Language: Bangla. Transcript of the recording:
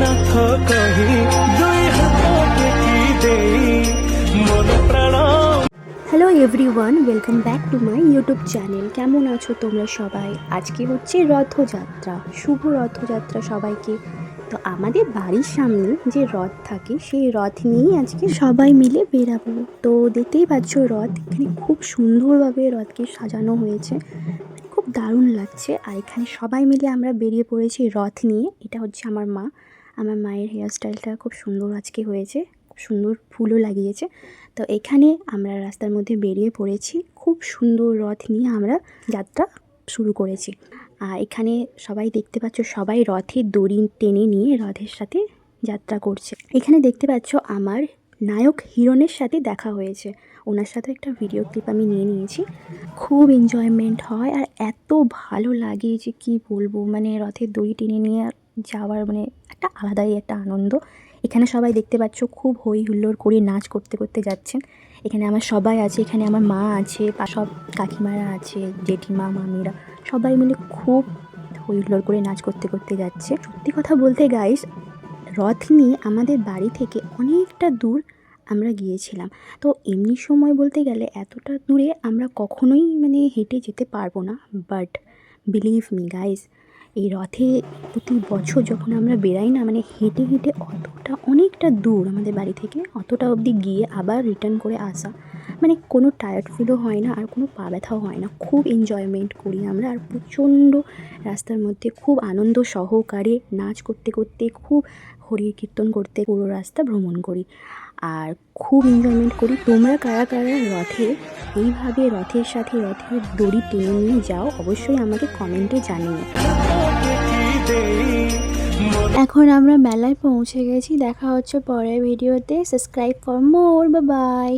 কহি, দুই হাত কি দেই? মন প্রাণ। Hello everyone welcome back to my YouTube channel কেমন আছো তোমরা সবাই? আজকে হচ্ছে রথযাত্রা, শুভ রথযাত্রা সবাইকে। তো আমাদের বাড়ির সামনে যে রথ থাকে, সেই রথ নিয়েই আজকে সবাই মিলে বেরাবো তো দেখতেই পাচ্ছ, রথ এখানে খুব সুন্দরভাবে রথকে সাজানো হয়েছে। খুব দারুণ লাগছে। আর এখানে সবাই মিলে আমরা বেরিয়ে পড়েছি রথ নিয়ে। এটা হচ্ছে আমার মা। আমার মায়ের হেয়ার স্টাইলটা খুব সুন্দর আজকে হয়েছে, খুব সুন্দর ফুলও লাগিয়েছে। তো এখানে আমরা রাস্তার মধ্যে বেরিয়ে পড়েছি, খুব সুন্দর রথ নিয়ে আমরা যাত্রা শুরু করেছি। আর এখানে সবাই দেখতে পাচ্ছ, সবাই রথের দড়ি টেনে নিয়ে রথের সাথে যাত্রা করছে। এখানে দেখতে পাচ্ছ, আমার নায়ক হিরণের সাথে দেখা হয়েছে। ওনার সাথে একটা ভিডিও ক্লিপ আমি নিয়ে নিয়েছি। খুব এনজয়মেন্ট হয় আর এত ভালো লাগে যে কি বলব মানে রথের দড়ি টেনে নিয়ে যাওয়ার মানে একটা আলাদাই একটা আনন্দ। এখানে সবাই দেখতে পাচ্ছ খুব হই হুল্লোড় করে নাচ করতে করতে যাচ্ছেন। এখানে আমার সবাই আছে, এখানে আমার মা আছে সব কাকিমারা আছে, জেঠিমা, মামিরা, সবাই মিলে খুব হই হুল্লোড় করে নাচ করতে করতে যাচ্ছে। সত্যি কথা বলতে গাইস রথ নিয়ে আমাদের বাড়ি থেকে অনেকটা দূর আমরা গিয়েছিলাম। তো এমনি সময় বলতে গেলে এতটা দূরে আমরা কখনোই মানে হেঁটে যেতে পারব না। বাট বিলিভ মি গাইস এই রথে প্রতি বছর যখন আমরা বেরাই না মানে হেঁটে হেঁটে অতটা অনেকটা দূর আমাদের বাড়ি থেকে, অতটা অবধি গিয়ে আবার রিটার্ন করে আসা মানে কোনো টায়ার্ড ফিলও হয় না আর কোনো পা ব্যথাও হয় না। খুব এনজয়মেন্ট করি আমরা আর প্রচণ্ড রাস্তার মধ্যে খুব আনন্দ সহকারে নাচ করতে করতে, খুব হরি কীর্তন করতে পুরো রাস্তা ভ্রমণ করি। আর খুব এনজয়মেন্ট করি। তোমরা কারা কারা রথে, এইভাবে রথের সাথে রথের দড়ি টেনে নিয়ে যাও, অবশ্যই আমাকে কমেন্টে জানিও। এখন আমরা মেলায় পৌঁছে গেছি। দেখা হচ্ছে পরের ভিডিওতে। Subscribe for more by